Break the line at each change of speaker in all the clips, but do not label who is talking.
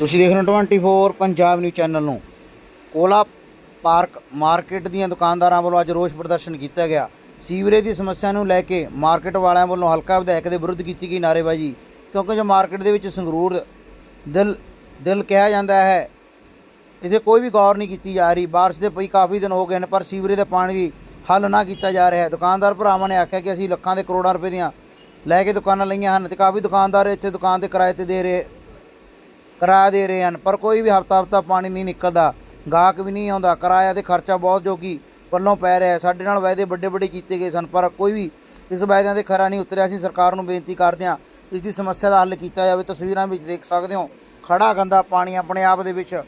ਤੁਸੀਂ ਦੇਖ ਰਹੇ ਹੋ 24 ਪੰਜਾਬ ਨਿਊਜ਼ ਚੈਨਲ ਨੂੰ। ਕੋਲਾ ਪਾਰਕ ਮਾਰਕੀਟ ਦੀਆਂ ਦੁਕਾਨਦਾਰਾਂ ਵੱਲੋਂ ਅੱਜ ਰੋਸ ਪ੍ਰਦਰਸ਼ਨ ਕੀਤਾ ਗਿਆ। ਸੀਵਰੇਜ ਦੀ ਸਮੱਸਿਆ ਨੂੰ ਲੈ ਕੇ ਮਾਰਕੀਟ ਵਾਲਿਆਂ ਵੱਲੋਂ ਹਲਕਾ ਵਿਧਾਇਕ ਦੇ ਵਿਰੁੱਧ ਕੀਤੀ ਗਈ ਨਾਅਰੇਬਾਜ਼ੀ, ਕਿਉਂਕਿ ਜੋ ਮਾਰਕੀਟ ਦੇ ਵਿੱਚ ਸੰਗਰੂਰ ਦਿਲ ਦਿਲ ਕਿਹਾ ਜਾਂਦਾ ਹੈ, ਇਹਦੇ ਕੋਈ ਵੀ ਗੌਰ ਨਹੀਂ ਕੀਤੀ ਜਾ ਰਹੀ। ਬਾਰਿਸ਼ ਦੇ ਪਈ ਕਾਫੀ ਦਿਨ ਹੋ ਗਏ ਨੇ ਪਰ ਸੀਵਰੇਜ ਦੇ ਪਾਣੀ ਦੀ ਹੱਲ ਨਾ ਕੀਤਾ ਜਾ ਰਿਹਾ ਹੈ। ਦੁਕਾਨਦਾਰ ਭਰਾਵਾਂ ਨੇ ਆਖਿਆ ਕਿ ਅਸੀਂ ਲੱਖਾਂ ਦੇ ਕਰੋੜਾਂ ਰੁਪਏ ਦੀਆਂ ਲੈ ਕੇ ਦੁਕਾਨਾਂ ਲਈਆਂ ਹਨ ਤੇ ਕਾਫੀ ਦੁਕਾਨਦਾਰ ਇੱਥੇ ਦੁਕਾਨ ਦੇ ਕਿਰਾਏ ਤੇ ਦੇ ਰਹੇ ਕਿਰਾਇਆ ਦੇ ਰਹੇ ਹਨ, ਪਰ ਕੋਈ ਵੀ ਹਫਤਾ ਹਫਤਾ ਪਾਣੀ ਨਹੀਂ ਨਿਕਲਦਾ, ਗਾਹਕ ਵੀ ਨਹੀਂ ਆਉਂਦਾ, ਕਿਰਾਇਆ ਤੇ ਖਰਚਾ ਬਹੁਤ ਜੋ ਕਿ ਪੱਲੋਂ ਪੈ ਰਿਹਾ ਸਾਡੇ ਨਾਲ ਵਾਅਦੇ ਵੱਡੇ ਵੱਡੇ ਕੀਤੇ ਗਏ ਸਨ, ਪਰ ਕੋਈ ਵੀ ਇਸ ਵਾਅਦਿਆਂ ਦੇ ਖਰਾ ਨਹੀਂ ਉਤਰਿਆ। ਅਸੀਂ ਸਰਕਾਰ ਨੂੰ ਬੇਨਤੀ ਕਰਦੇ ਹਾਂ, ਇਸ ਦੀ ਸਮੱਸਿਆ ਦਾ ਹੱਲ ਕੀਤਾ ਜਾਵੇ। ਤਸਵੀਰਾਂ ਵਿੱਚ ਦੇਖ ਸਕਦੇ ਹੋ ਖੜਾ ਗੰਦਾ ਪਾਣੀ ਆਪਣੇ ਆਪ ਦੇ ਵਿੱਚ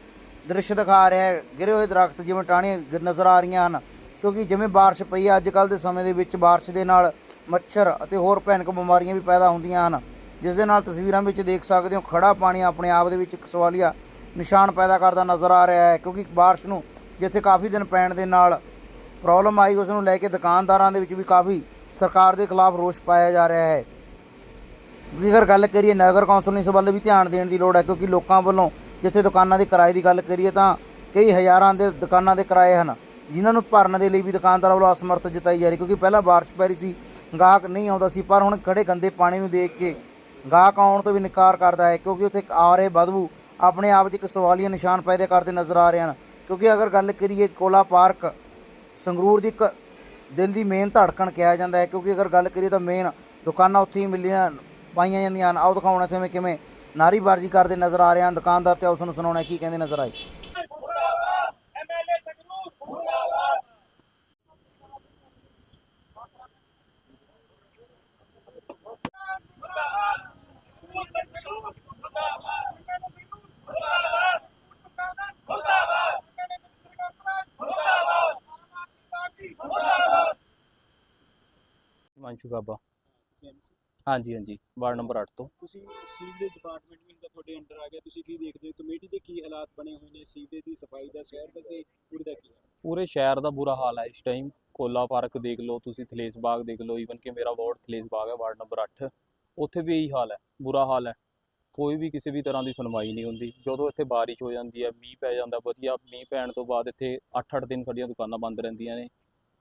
ਦ੍ਰਿਸ਼ ਦਿਖਾ ਰਿਹਾ ਹੈ। ਗਿਰੇ ਹੋਏ ਦਰਖਤ ਜਿਵੇਂ ਟਾਹਣੀਆਂ ਗ- ਨਜ਼ਰ ਆ ਰਹੀਆਂ ਹਨ, ਕਿਉਂਕਿ ਜਿਵੇਂ ਬਾਰਿਸ਼ ਪਈ ਹੈ, ਅੱਜ ਕੱਲ ਦੇ ਸਮੇਂ ਦੇ ਵਿੱਚ ਬਾਰਿਸ਼ ਦੇ ਨਾਲ ਮੱਛਰ ਅਤੇ ਹੋਰ ਭਿਆਨਕ ਬਿਮਾਰੀਆਂ ਵੀ ਪੈਦਾ ਹੁੰਦੀਆਂ ਹਨ। ਜਿਸ ਦੇ ਨਾਲ ਤਸਵੀਰਾਂ ਵਿੱਚ ਦੇਖ ਸਕਦੇ ਹੋ ਖੜਾ ਪਾਣੀ ਆਪਣੇ ਆਪ ਦੇ ਵਿੱਚ ਇੱਕ ਸਵਾਲੀਆ ਨਿਸ਼ਾਨ ਪੈਦਾ ਕਰਦਾ ਨਜ਼ਰ ਆ ਰਿਹਾ ਹੈ, ਕਿਉਂਕਿ ਬਾਰਿਸ਼ ਨੂੰ ਜਿੱਥੇ ਕਾਫੀ ਦਿਨ ਪੈਣ ਦੇ ਨਾਲ ਪ੍ਰੋਬਲਮ ਆਈ, ਉਸ ਨੂੰ ਲੈ ਕੇ ਦੁਕਾਨਦਾਰਾਂ ਦੇ ਵਿੱਚ ਵੀ ਕਾਫੀ ਸਰਕਾਰ ਦੇ ਖਿਲਾਫ ਰੋਸ ਪਾਇਆ ਜਾ ਰਿਹਾ ਹੈ। ਕਿਉਂਕਿ ਅਗਰ ਗੱਲ ਕਰੀਏ ਨਗਰ ਕੌਂਸਲ ਨੂੰ ਇਸ ਵੱਲ ਵੀ ਧਿਆਨ ਦੇਣ ਦੀ ਲੋੜ ਹੈ, ਕਿਉਂਕਿ ਲੋਕਾਂ ਵੱਲੋਂ ਜਿੱਥੇ ਦੁਕਾਨਾਂ ਦੇ ਕਿਰਾਏ ਦੀ ਗੱਲ ਕਰੀਏ ਤਾਂ ਕਈ ਹਜ਼ਾਰਾਂ ਦੇ ਦੁਕਾਨਾਂ ਦੇ ਕਿਰਾਏ ਹਨ, ਜਿਨ੍ਹਾਂ ਨੂੰ ਭਰਨ ਦੇ ਲਈ ਵੀ ਦੁਕਾਨਦਾਰਾਂ ਵੱਲੋਂ ਅਸਮਰਥ ਜਤਾਈ ਜਾ ਰਹੀ ਕਿਉਂਕਿ ਪਹਿਲਾਂ ਬਾਰਿਸ਼ ਪੈ ਰਹੀ ਸੀ, ਗਾਹਕ ਨਹੀਂ ਆਉਂਦਾ ਸੀ, ਪਰ ਹੁਣ ਖੜੇ ਗੰਦੇ ਪਾਣੀ ਨੂੰ ਦੇਖ ਕੇ ਗਾਹਕ ਆਉਣ ਤੋਂ ਵੀ ਨਿਕਾਰ ਕਰਦਾ ਹੈ, ਕਿਉਂਕਿ ਉੱਥੇ ਆ ਰਹੇ ਬਦਬੂ ਆਪਣੇ ਆਪ 'ਚ ਇੱਕ ਸਵਾਲੀਆ ਨਿਸ਼ਾਨ ਪੈਦਾ ਕਰਦੇ ਨਜ਼ਰ ਆ ਰਹੇ ਹਨ। ਕਿਉਂਕਿ ਅਗਰ ਗੱਲ ਕਰੀਏ ਕੋਲਾ ਪਾਰਕ, ਸੰਗਰੂਰ ਦੀ ਇੱਕ ਦਿਲ ਦੀ ਮੇਨ ਧੜਕਣ ਕਿਹਾ ਜਾਂਦਾ ਹੈ, ਕਿਉਂਕਿ ਅਗਰ ਗੱਲ ਕਰੀਏ ਤਾਂ ਮੇਨ ਦੁਕਾਨਾਂ ਉੱਥੇ ਹੀ ਮਿਲੀਆਂ, ਪਾਈਆਂ ਜਾਂਦੀਆਂ ਹਨ। ਆਓ ਦਿਖਾਉਣਾ ਜਿਵੇਂ ਕਿਵੇਂ ਨਾਰੀਬਾਜ਼ੀ ਕਰਦੇ ਨਜ਼ਰ ਆ ਰਹੇ ਹਨ। ਦੁਕਾਨਦਾਰ ਤੇ ਉਸ ਨੂੰ ਸੁਣਾਉਣਾ ਕੀ ਕਹਿੰਦੇ ਨਜ਼ਰ ਆਏ।
ਮਾਨਸ਼ੂ ਗਾਬਾ ਹਾਂਜੀ ਹਾਂਜੀ। ਵਾਰਡ ਨੰਬਰ 8 ਤੋਂ।
ਤੁਸੀਂ ਸੀਵਰੇਜ ਡਿਪਾਰਟਮੈਂਟ ਵੀ ਦਾ ਤੁਹਾਡੇ ਅੰਡਰ ਆ ਗਿਆ। ਤੁਸੀਂ ਕੀ ਦੇਖਦੇ ਹੋ? ਕਮੇਟੀ ਦੇ ਕੀ ਹਾਲਾਤ ਬਣੇ ਹੋਏ ਨੇ? ਸੀਵਰੇਜ ਦੀ ਸਫ਼ਾਈ ਦਾ ਸ਼ਹਿਰ ਦਾ ਤੇ ਕੂੜੇ ਦਾ ਕੀ?
ਪੂਰੇ ਸ਼ਹਿਰ ਦਾ ਬੁਰਾ ਹਾਲ ਹੈ ਇਸ ਟਾਈਮ ਕੋਲਾ ਪਾਰਕ ਦੇਖ ਲਓ ਤੁਸੀਂ ਥਲੇਸ ਬਾਗ ਦੇਖ ਲਓ। ਈਵਨ ਕਿ ਮੇਰਾ ਵਾਰਡ ਥਲੇਸ ਬਾਗ ਹੈ ਵਾਰਡ ਨੰਬਰ 8 ਉੱਥੇ ਵੀ ਇਹੀ ਹਾਲ ਹੈ ਬੁਰਾ ਹਾਲ ਹੈ। ਕੋਈ ਵੀ ਕਿਸੇ ਵੀ ਤਰ੍ਹਾਂ ਦੀ ਸੁਣਵਾਈ ਨਹੀਂ ਹੁੰਦੀ। ਜਦੋਂ ਇੱਥੇ ਬਾਰਿਸ਼ ਹੋ ਜਾਂਦੀ ਹੈ ਮੀਂਹ ਪੈ ਜਾਂਦਾ ਵਧੀਆ ਮੀਂਹ ਪੈਣ ਤੋਂ ਬਾਅਦ ਇੱਥੇ 8-8 ਦਿਨ ਸਾਡੀਆਂ ਦੁਕਾਨਾਂ ਬੰਦ ਰਹਿੰਦੀਆਂ ਨੇ।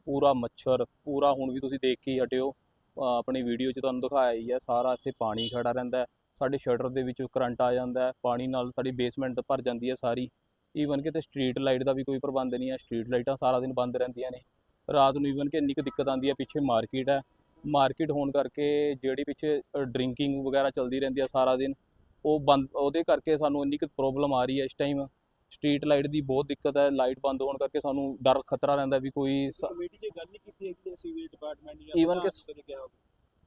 ਪੂਰਾ ਮੱਛਰ, ਪੂਰਾ ਹੁਣ ਵੀ ਤੁਸੀਂ ਦੇਖ ਕੇ ਹਟਿਓ। ਆਪਣੀ ਵੀਡੀਓ 'ਚ ਤੁਹਾਨੂੰ ਦਿਖਾਇਆ ਹੀ ਹੈ ਸਾਰਾ ਇੱਥੇ ਪਾਣੀ ਖੜਾ ਰਹਿੰਦਾ ਸਾਡੇ ਸ਼ਟਰ ਦੇ ਵਿੱਚ ਕਰੰਟ ਆ ਜਾਂਦਾ ਪਾਣੀ ਨਾਲ ਸਾਡੀ ਬੇਸਮੈਂਟ ਭਰ ਜਾਂਦੀ ਹੈ ਸਾਰੀ। ਈਵਨ ਕਿ ਤੇ ਸਟਰੀਟ ਲਾਈਟ ਦਾ ਵੀ ਕੋਈ ਪ੍ਰਬੰਧ ਨਹੀਂ ਹੈ ਸਟਰੀਟ ਲਾਈਟਾਂ ਸਾਰਾ ਦਿਨ ਬੰਦ ਰਹਿੰਦੀਆਂ ਨੇ। ਰਾਤ ਨੂੰ ਈਵਨ ਕਿ ਇੰਨੀ ਕੁ ਦਿੱਕਤ ਆਉਂਦੀ ਹੈ, ਪਿੱਛੇ ਮਾਰਕੀਟ ਹੈ। ਮਾਰਕੀਟ ਹੋਣ ਕਰਕੇ ਜਿਹੜੀ ਪਿੱਛੇ ਡਰਿੰਕਿੰਗ ਵਗੈਰਾ ਚੱਲਦੀ ਰਹਿੰਦੀ ਹੈ ਸਾਰਾ ਦਿਨ, ਉਹ ਬੰਦ, ਉਹਦੇ ਕਰਕੇ ਸਾਨੂੰ ਇੰਨੀ ਕੁ ਪ੍ਰੋਬਲਮ ਆ ਰਹੀ ਹੈ ਇਸ ਟਾਈਮ ਸਟਰੀਟ ਲਾਈਟ ਦੀ ਬਹੁਤ ਦਿੱਕਤ ਹੈ ਲਾਈਟ ਬੰਦ ਹੋਣ ਕਰਕੇ ਸਾਨੂੰ ਡਰ ਖਤਰਾ ਰਹਿੰਦਾ ਵੀ ਕੋਈ
ਕਮੇਟੀ 'ਚ ਗੱਲ ਨਹੀਂ ਕੀਤੀ ਹੈਗੀ ਸੀਵਰੇਜ ਡਿਪਾਰਟਮੈਂਟ ਜਾਂ
Even ਕਿ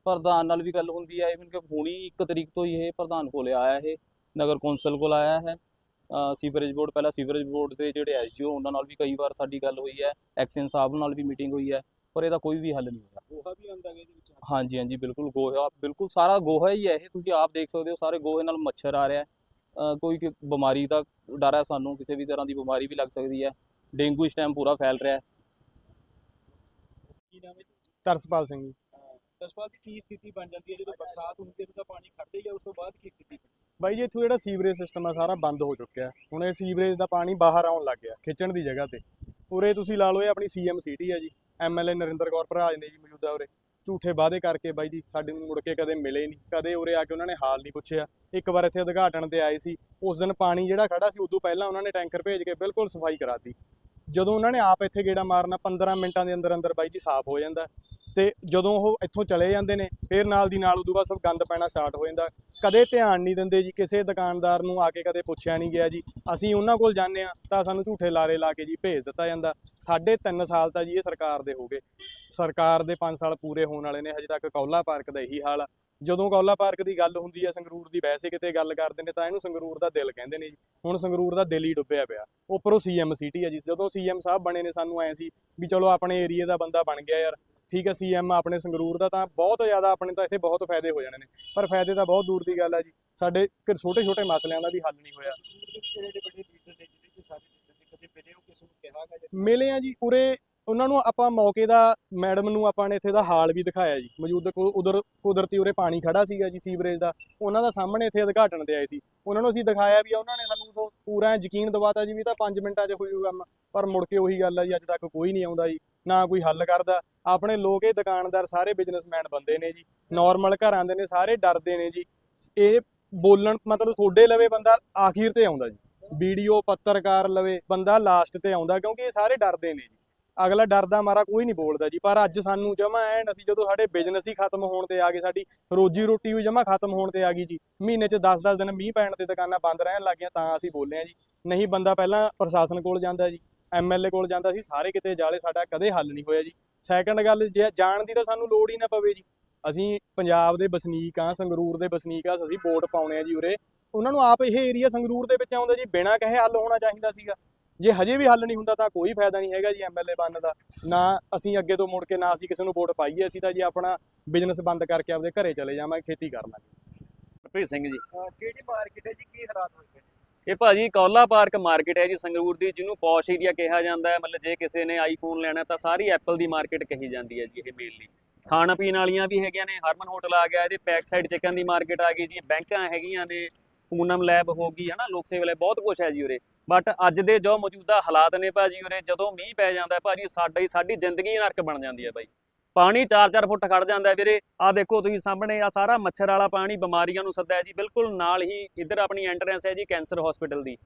ਪ੍ਰਧਾਨ
ਨਾਲ ਵੀ ਗੱਲ ਹੁੰਦੀ ਹੈ ਇਵਨ ਕਿ ਹੁਣੀ 1 ਤਰੀਕ ਤੋਂ ਹੀ ਇਹ ਪ੍ਰਧਾਨ ਕੋਲੇ ਆਇਆ ਇਹ ਨਗਰ ਕੌਂਸਲ ਕੋਲ ਆਇਆ ਹੈ। ਸੀਵਰੇਜ ਬੋਰਡ ਪਹਿਲਾਂ ਸੀਵਰੇਜ ਬੋਰਡ ਦੇ ਜਿਹੜੇ ਐਸਜੀਓ ਉਹਨਾਂ ਨਾਲ ਵੀ ਕਈ ਵਾਰ ਸਾਡੀ ਗੱਲ ਹੋਈ ਹੈ ਐਕਸ਼ਨ ਸਾਹਿਬ ਨਾਲ ਵੀ ਮੀਟਿੰਗ ਹੋਈ ਹੈ ਪਰ ਇਹਦਾ ਕੋਈ ਵੀ ਹੱਲ ਨਹੀਂ ਹੋਇਆ।
ਗੋਹਾ ਵੀ ਆਉਂਦਾ ਇਹਦੇ ਵਿੱਚ।
ਹਾਂਜੀ ਹਾਂਜੀ ਬਿਲਕੁਲ ਗੋਹਾ ਬਿਲਕੁਲ ਸਾਰਾ ਗੋਹਾ ਹੀ ਹੈ ਇਹ ਤੁਸੀਂ ਆਪ ਦੇਖ ਸਕਦੇ ਹੋ ਸਾਰੇ ਗੋਹੇ ਨਾਲ ਮੱਛਰ ਆ ਰਿਹਾ ਹੈ। ਕੋਈ ਬਿਮਾਰੀ ਦਾ ਡਰ ਹੈ ਸਾਨੂੰ ਕਿਸੇ ਵੀ ਤਰ੍ਹਾਂ ਦੀ ਬਿਮਾਰੀ ਵੀ ਲੱਗ ਸਕਦੀ ਹੈ। ਡੇਂਗੂ ਇਸ ਟਾਈਮ ਪੂਰਾ ਫੈਲ ਰਿਹਾ ਹੈ।
ਕੀ ਨਾਮ ਹੈ ਜੀ?
ਤਰਸਪਾਲ ਸਿੰਘ ਜੀ।
ਅਹ ਜਸਪਾਲ ਦੀ ਕੀ ਸਥਿਤੀ ਬਣ ਜਾਂਦੀ ਹੈ? ਜਦੋਂ ਬਰਸਾਤ ਹੁੰਦੀ ਹੈ ਤਾਂ ਪਾਣੀ ਖੜਦਾ ਹੀ ਹੈ ਉਸ ਤੋਂ ਬਾਅਦ ਕੀ ਸਥਿਤੀ
ਬਾਈ ਜੀ ਇੱਥੋਂ ਜਿਹੜਾ ਸੀਵਰੇਜ ਸਿਸਟਮ ਆ ਸਾਰਾ ਬੰਦ ਹੋ ਚੁੱਕਿਆ ਹੁਣ ਇਹ ਸੀਵਰੇਜ ਦਾ ਪਾਣੀ ਬਾਹਰ ਆਉਣ ਲੱਗ ਗਿਆ ਖਿੱਚਣ ਦੀ ਜਗ੍ਹਾ ਤੇ। ਉਰੇ ਤੁਸੀਂ ਲਾ ਲਓ ਇਹ ਆਪਣੀ ਸੀਐਮ ਸਿਟੀ ਆ ਜੀ। ਐਮਐਲਏ ਨਰਿੰਦਰ ਕੌਰ ਭਰਾਜ ਨੇ ਜੀ ਮੌਜੂਦਾ ਉਰੇ। ਝੂਠੇ ਵਾਅਦੇ ਕਰਕੇ ਬਾਈ ਜੀ ਸਾਡੇ ਨੂੰ ਮੁੜ ਕੇ ਕਦੇ ਮਿਲੇ ਨਹੀਂ, ਕਦੇ ਉਰੇ ਆ ਕੇ ਉਹਨਾਂ ਨੇ ਹਾਲ ਨਹੀਂ ਪੁੱਛਿਆ। ਇੱਕ ਵਾਰ ਇੱਥੇ ਉਦਘਾਟਨ ਤੇ ਆਏ ਸੀ, ਉਸ ਦਿਨ ਪਾਣੀ ਜਿਹੜਾ ਖੜਾ ਸੀ, ਉਦੋਂ ਪਹਿਲਾਂ ਉਹਨਾਂ ਨੇ ਟੈਂਕਰ ਭੇਜ ਕੇ ਬਿਲਕੁਲ ਸਫ਼ਾਈ ਕਰਾਤੀ ਜਦੋਂ ਉਹਨਾਂ ਨੇ ਆਪ ਇੱਥੇ ਗੇੜਾ ਮਾਰਨਾ 15 ਮਿੰਟਾਂ ਦੇ ਅੰਦਰ ਅੰਦਰ ਬਾਈ ਜੀ ਸਾਫ਼ ਹੋ ਜਾਂਦਾ। ਤੇ ਜਦੋਂ ਉਹ ਇੱਥੋਂ ਚਲੇ ਜਾਂਦੇ ਨੇ, ਫਿਰ ਨਾਲ ਦੀ ਨਾਲ ਉਦੋਂ ਬਾਅਦ ਸਭ ਗੰਦ ਪੈਣਾ ਸਟਾਰਟ ਹੋ ਜਾਂਦਾ। ਕਦੇ ਧਿਆਨ ਨਹੀਂ ਦਿੰਦੇ ਜੀ, ਕਿਸੇ ਦੁਕਾਨਦਾਰ ਨੂੰ ਆ ਕੇ ਕਦੇ ਪੁੱਛਿਆ ਨਹੀਂ ਗਿਆ ਜੀ। ਅਸੀਂ ਉਹਨਾਂ ਕੋਲ ਜਾਂਦੇ ਆ ਤਾਂ ਸਾਨੂੰ ਝੂਠੇ ਲਾਰੇ ਲਾ ਕੇ ਜੀ ਭੇਜ ਦਿੱਤਾ ਜਾਂਦਾ। ਸਾਢੇ ਤਿੰਨ ਸਾਲ ਤਾਂ ਜੀ ਇਹ ਸਰਕਾਰ ਦੇ ਹੋ ਗਏ। ਸਰਕਾਰ ਦੇ 5 ਸਾਲ ਪੂਰੇ ਹੋਣ ਵਾਲੇ ਨੇ, ਹਜੇ ਤੱਕ ਕੌਲਾ ਪਾਰਕ ਦਾ ਇਹੀ ਹਾਲ ਆ। ਜਦੋਂ ਕੌਲਾ ਪਾਰਕ ਦੀ ਗੱਲ ਹੁੰਦੀ ਹੈ ਸੰਗਰੂਰ ਦੀ ਵੈਸੇ ਕਿਤੇ ਗੱਲ ਕਰਦੇ ਨੇ, ਤਾਂ ਇਹਨੂੰ ਸੰਗਰੂਰ ਦਾ ਦਿਲ ਕਹਿੰਦੇ ਨੇ ਜੀ। ਹੁਣ ਸੰਗਰੂਰ ਦਾ ਦਿਲ ਹੀ ਡੁੱਬਿਆ ਪਿਆ। ਉੱਪਰੋਂ ਸੀਐਮ ਸਿਟੀ ਹੈ ਜੀ। ਜਦੋਂ ਸੀਐਮ ਸਾਹਿਬ ਬਣੇ ਨੇ ਸਾਨੂੰ ਐ ਸੀ ਵੀ ਚਲੋ ਆਪਣੇ ਏਰੀਆ ਦਾ ਬੰਦਾ ਬਣ ਗਿਆ ਯਾਰ। ਠੀਕ ਹੈ ਸੀਐਮ ਆਪਣੇ ਸੰਗਰੂਰ ਦਾ ਤਾਂ ਬਹੁਤ ਜ਼ਿਆਦਾ ਆਪਣੇ ਤਾਂ ਇੱਥੇ ਬਹੁਤ ਫਾਇਦੇ ਹੋ ਜਾਣੇ ਨੇ। ਪਰ ਫਾਇਦੇ ਤਾਂ ਬਹੁਤ ਦੂਰ ਦੀ ਗੱਲ ਆ ਜੀ। ਸਾਡੇ ਛੋਟੇ ਛੋਟੇ ਮਸਲਿਆਂ ਦਾ ਵੀ ਹੱਲ ਨਹੀਂ ਹੋਇਆ।
ਮਿਲੇ
ਆ ਜੀ ਪੂਰੇ, ਉਹਨਾਂ ਨੂੰ ਆਪਾਂ ਮੌਕੇ ਦਾ, ਮੈਡਮ ਨੂੰ ਆਪਾਂ ਨੇ ਇੱਥੇ ਦਾ ਹਾਲ ਵੀ ਦਿਖਾਇਆ ਜੀ। ਮੌਜੂਦ ਕੋ- ਉਧਰ, ਕੁਦਰਤੀ ਉਰੇ ਪਾਣੀ ਖੜਾ ਸੀਗਾ ਜੀ, ਸੀਵਰੇਜ ਦਾ। ਉਹਨਾਂ ਦਾ ਸਾਹਮਣੇ ਇੱਥੇ ਉਦਘਾਟਨ ਤੇ ਆਏ ਸੀ। ਉਹਨਾਂ ਨੂੰ ਅਸੀਂ ਦਿਖਾਇਆ ਵੀ ਉਹਨਾਂ ਨੇ ਸਾਨੂੰ ਪੂਰਾ ਯਕੀਨ ਦਿਵਾਤਾ ਜੀ ਵੀ ਤਾਂ 5 ਮਿੰਟਾਂ 'ਚ ਹੋ ਕੰਮ। ਪਰ ਮੁੜ ਕੇ ਉਹੀ ਗੱਲ ਆ ਜੀ, ਅੱਜ ਤੱਕ ਕੋਈ ਨਹੀਂ ਆਉਂਦਾ ਜੀ, ਨਾ ਕੋਈ ਹੱਲ ਕਰਦਾ। ਆਪਣੇ ਲੋਕ ਇਹ ਦੁਕਾਨਦਾਰ ਸਾਰੇ ਬਿਜ਼ਨਸਮੈਨ ਬੰਦੇ ਨੇ ਜੀ ਨਾਰਮਲ ਘਰਾਂ ਦੇ ਨੇ, ਸਾਰੇ ਡਰਦੇ ਨੇ ਜੀ। ਇਹ ਬੋਲਣ ਮਤਲਬ ਤੁਹਾਡੇ ਲਵੇ ਬੰਦਾ ਆਖਿਰ ਤੇ ਆਉਂਦਾ ਜੀ। ਵੀਡੀਓ ਪੱਤਰਕਾਰ ਲਵੇ, ਬੰਦਾ ਲਾਸਟ ਤੇ ਆਉਂਦਾ ਕਿਉਂਕਿ ਇਹ ਸਾਰੇ ਡਰਦੇ ਨੇ ਜੀ। ਅਗਲਾ ਡਰਦਾ ਮਾਰਾ ਕੋਈ ਨਹੀਂ ਬੋਲਦਾ ਜੀ। ਪਰ ਅੱਜ ਸਾਨੂੰ ਜਮਾ ਐਨ ਅਸੀਂ ਜਦੋਂ ਸਾਡੇ ਬਿਜ਼ਨਸ ਹੀ ਖਤਮ ਹੋਣ ਤੇ ਆ ਗਏ, ਸਾਡੀ ਰੋਜੀ ਰੋਟੀ ਵੀ ਜਮਾ ਖਤਮ ਹੋਣ ਤੇ ਆ ਗਈ ਜੀ। ਮਹੀਨੇ 'ਚ 10-10 ਦਿਨ ਮੀਂਹ ਪੈਣ ਤੇ ਦੁਕਾਨਾਂ ਬੰਦ ਰਹਿਣ ਲੱਗੀਆਂ ਤਾਂ ਅਸੀਂ ਬੋਲੇ ਆ ਜੀ। ਨਹੀਂ ਬੰਦਾ ਪਹਿਲਾਂ ਪ੍ਰਸ਼ਾਸਨ ਕੋਲ ਜਾਂਦਾ ਜੀ ਐਮਐਲਏ ਕੋਲ ਜਾਂਦਾ ਸੀ, ਸਾਰੇ ਕਿਤੇ ਜਾਲੇ ਸਾਡਾ ਕਦੇ ਹੱਲ ਨਹੀਂ ਹੋਇਆ ਜੀ। ਸੈਕੰਡ ਗੱਲ ਜੇ ਜਾਣ ਦੀ ਤਾਂ ਸਾਨੂੰ ਲੋੜ ਹੀ ਨਾ ਪਵੇ ਜੀ। ਅਸੀਂ ਪੰਜਾਬ ਦੇ ਵਸਨੀਕ ਆ ਸੰਗਰੂਰ ਦੇ ਵਸਨੀਕ ਆ ਅਸੀਂ ਵੋਟ ਪਾਉਣੇ ਆ ਜੀ ਉਰੇ। ਉਹਨਾਂ ਨੂੰ ਆਪ ਇਹ ਏਰੀਆ ਸੰਗਰੂਰ ਦੇ ਵਿੱਚ ਆਉਂਦਾ ਜੀ ਬਿਨਾਂ ਕਹੇ ਹੱਲ ਹੋਣਾ ਚਾਹੀਦਾ ਸੀਗਾ। ਜੇ ਹਜੇ ਵੀ ਹੱਲ ਨਹੀਂ ਹੁੰਦਾ ਤਾਂ ਕੋਈ ਫਾਇਦਾ ਨਹੀਂ ਹੈਗਾ ਜੀ ਐਮਐਲਏ ਬਣਨ ਦਾ। ਨਾ ਅਸੀਂ ਅੱਗੇ ਤੋਂ ਮੁੜ ਕੇ ਨਾ ਅਸੀਂ ਕਿਸੇ ਨੂੰ ਵੋਟ ਪਾਈਏ ਅਸੀਂ ਤਾਂ ਜੀ ਆਪਣਾ ਬਿਜ਼ਨਸ ਬੰਦ ਕਰਕੇ ਆਪਦੇ ਘਰੇ ਚਲੇ ਜਾਵਾਂਗੇ ਖੇਤੀ ਕਰ ਲਾਂਗੇ
ਹਰਪ੍ਰੀਤ ਸਿੰਘ ਜੀ।
ਕਿਹੜੀ ਮਾਰਕੀਟ ਹੈ ਜੀ ਕੀ ਹਾਲਾਤ ਹੋਏ? ਨੇ
ਇਹ ਭਾਜੀ ਕੌਲਾ ਪਾਰਕ ਮਾਰਕੀਟ ਹੈ ਜੀ, ਸੰਗਰੂਰ ਦੀ, ਜਿਹਨੂੰ ਪੌਸ਼ ਏਰੀਆ ਕਿਹਾ ਜਾਂਦਾ ਹੈ। ਮਤਲਬ ਜੇ ਕਿਸੇ ਨੇ ਆਈਫੋਨ ਲੈਣਾ ਤਾਂ ਸਾਰੀ ਐਪਲ ਦੀ ਮਾਰਕੀਟ ਕਹੀ ਜਾਂਦੀ ਹੈ ਜੀ ਇਹ ਮੇਨਲੀ ਖਾਣ ਪੀਣ ਵਾਲੀਆਂ ਵੀ ਹੈਗੀਆਂ ਨੇ, ਹਰਮਨ ਹੋਟਲ ਆ ਗਿਆ, ਇਹਦੇ ਬੈਕ ਸਾਈਡ ਚਿਕਨ ਦੀ ਮਾਰਕੀਟ ਆ ਗਈ ਜੀ, ਬੈਂਕਾਂ ਹੈਗੀਆਂ ਨੇ, ਪੂਨਮ ਲੈਬ ਹੋ ਗਈ, ਹਨਾ, ਲੋਕ ਸੇਵਾ ਲੈ ਬਹੁਤ ਕੁਝ ਹੈ ਜੀ ਉਰੇ। ਬਟ ਅੱਜ ਦੇ ਜੋ ਮੌਜੂਦਾ ਹਾਲਾਤ ਨੇ ਭਾਜੀ ਉਰੇ, ਜਦੋਂ ਮੀਂਹ ਪੈ ਜਾਂਦਾ ਹੈ ਸਾਡਾ ਹੀ, ਸਾਡੀ ਜ਼ਿੰਦਗੀ ਨਰਕ ਬਣ ਜਾਂਦੀ ਹੈ ਬਾਈ ਪਾਣੀ 4-4 ਫੁੱਟ ਖੜ ਜਾਂਦਾ ਹੈ ਵੀਰੇ। ਆ ਦੇਖੋ ਤੁਸੀਂ ਸਾਹਮਣੇ ਆ ਸਾਰਾ ਮੱਛਰ ਵਾਲਾ ਪਾਣੀ ਬਿਮਾਰੀਆਂ ਨੂੰ ਸੱਦਾ ਹੈ ਜੀ। ਬਿਲਕੁਲ ਨਾਲ ਹੀ ਇੱਧਰ ਆਪਣੀ ਐਂਟਰੈਂਸ ਹੈ ਜੀ ਕੈਂਸਰ ਹਸਪੀਟਲ ਦੀ।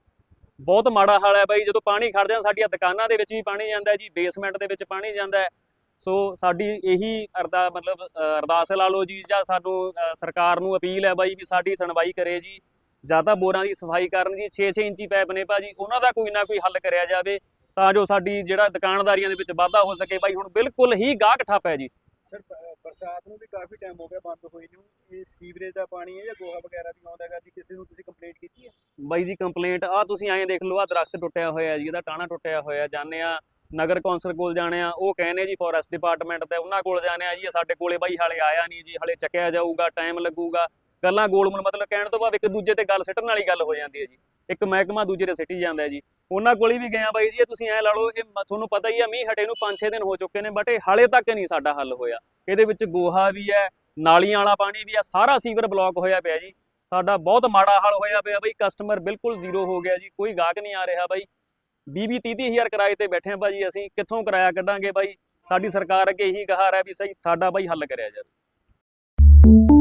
ਬਹੁਤ ਮਾੜਾ ਹਾਲ ਹੈ ਬਾਈ, ਜਦੋਂ ਪਾਣੀ ਖੜ ਜਾਂਦਾ ਸਾਡੀਆਂ ਦੁਕਾਨਾਂ ਦੇ ਵਿੱਚ ਵੀ ਪਾਣੀ ਜਾਂਦਾ ਹੈ ਜੀ ਬੇਸਮੈਂਟ ਦੇ ਵਿੱਚ ਪਾਣੀ ਜਾਂਦਾ ਹੈ। ਸੋ ਸਾਡੀ ਇਹੀ ਅਰਦਾ, ਮਤਲਬ ਅਰਦਾਸ ਲਾ ਲਓ ਜੀ, ਜਾਂ ਸਾਨੂੰ ਸਰਕਾਰ ਨੂੰ ਅਪੀਲ ਹੈ ਬਾਈ ਵੀ ਸਾਡੀ ਸੁਣਵਾਈ ਕਰੇ ਜੀ। ਜਾਂ ਤਾਂ ਬੋਰਾਂ ਦੀ ਸਫ਼ਾਈ ਕਰਨ ਜੀ 6-6 ਇੰਚੀ ਪੈਪ ਨੇ ਭਾਜੀ ਉਹਨਾਂ ਦਾ ਕੋਈ ਨਾ ਕੋਈ ਹੱਲ ਕਰਿਆ ਜਾਵੇ। ਤਾਂ ਜੋ ਸਾਡੀ ਜਿਹੜਾ ਦੁਕਾਨਦਾਰੀਆਂ ਦੇ ਵਿੱਚ ਵਾਧਾ ਹੋ ਸਕੇ। ਬਾਈ ਹੁਣ ਬਿਲਕੁਲ ਹੀ ਗਾਹਕ ਠੱਪ ਹੈ ਜੀ।
ਸਰ ਬਰਸਾਤ ਨੂੰ ਵੀ ਕਾਫੀ ਟਾਈਮ ਹੋ ਗਿਆ ਬੰਦ ਹੋਈ ਨੂੰ। ਇਹ ਸੀਵਰੇਜ ਦਾ ਪਾਣੀ ਹੈ ਜਾਂ ਗੋਹਾ ਵਗੈਰਾ ਵੀ ਆਉਂਦਾ ਹੈਗਾ ਜੀ? ਕਿਸੇ ਨੂੰ ਤੁਸੀਂ ਕੰਪਲੇਂਟ ਕੀਤੀ ਹੈ?
ਬਾਈ ਜੀ ਕੰਪਲੇਂਟ ਆ ਤੁਸੀਂ ਐਂ ਦੇਖ ਲਓ ਆ ਦਰਖਤ ਟੁੱਟਿਆ ਹੋਇਆ ਜੀ ਇਹਦਾ ਟਾਣਾ ਟੁੱਟਿਆ ਹੋਇਆ। ਜਾਂਦੇ ਆ ਨਗਰ ਕੌਂਸਲ ਕੋਲ ਜਾਣੇ ਆ ਉਹ ਕਹਿੰਦੇ ਜੀ ਫੋਰੈਸਟ ਡਿਪਾਰਟਮੈਂਟ ਤੇ ਉਹਨਾਂ ਕੋਲ ਜਾਣੇ ਆ ਜੀ ਸਾਡੇ ਕੋਲੇ ਬਾਈ ਹਾਲੇ ਆਇਆ ਨਹੀਂ ਜੀ ਹਲੇ ਚੱਕਿਆ ਜਾਊਗਾ ਟਾਈਮ ਲੱਗੂਗਾ। ਗੱਲਾਂ ਗੋਲਮੋਲ ਮਤਲਬ ਕਹਿਣ ਤੋਂ ਬਾਅਦ ਇੱਕ ਦੂਜੇ ਤੇ ਗੱਲ ਸਿੱਟਣ ਵਾਲੀ ਗੱਲ ਹੋ ਜਾਂਦੀ ਹੈ ਜੀ। ਇੱਕ ਮਹਿਕਮਾ ਦੂਜੇ ਤੇ ਸਿੱਟੀ ਜਾਂਦਾ ਹੈ ਜੀ। ਉਹਨਾਂ ਕੋਲ ਹੀ ਵੀ ਗਿਆ ਬਾਈ ਜੀ, ਇਹ ਤੁਸੀਂ ਐ ਲਾ ਲਓ, ਇਹ ਤੁਹਾਨੂੰ ਪਤਾ ਹੀ ਆ, ਮੀਂਹ ਹਟੇ ਨੂੰ 5-6 ਦਿਨ ਹੋ ਚੁੱਕੇ ਨੇ ਬਟ ਇਹ ਹਾਲੇ ਤੱਕ ਨਹੀਂ ਸਾਡਾ ਹੱਲ ਹੋਇਆ। ਇਹਦੇ ਵਿੱਚ ਗੋਹਾ ਵੀ ਹੈ, ਨਾਲੀਆਂ ਵਾਲਾ ਪਾਣੀ ਵੀ ਆ, ਸਾਰਾ ਸੀਵਰ ਬਲੌਕ ਹੋਇਆ ਪਿਆ ਜੀ। ਸਾਡਾ ਬਹੁਤ ਮਾੜਾ ਹਾਲ ਹੋਇਆ ਪਿਆ ਬਾਈ ਕਸਟਮਰ ਬਿਲਕੁਲ ਜ਼ੀਰੋ ਹੋ ਗਿਆ ਜੀ, ਕੋਈ ਗਾਹਕ ਨਹੀਂ ਆ ਰਿਹਾ ਬਾਈ। 20 30 ਹਜ਼ਾਰ ਕਿਰਾਏ ਤੇ ਬੈਠੇ ਆ ਭਾਜੀ ਅਸੀਂ, ਕਿੱਥੋਂ ਕਿਰਾਇਆ ਕੱਢਾਂਗੇ ਬਾਈ? ਸਾਡੀ ਸਰਕਾਰ ਅੱਗੇ ਇਹੀ ਗਹਾਰ ਰਿਹਾ ਵੀ ਸਹੀ, ਸਾਡਾ ਬਾਈ ਹੱਲ ਕਰਿਆ ਜਾਵੇ।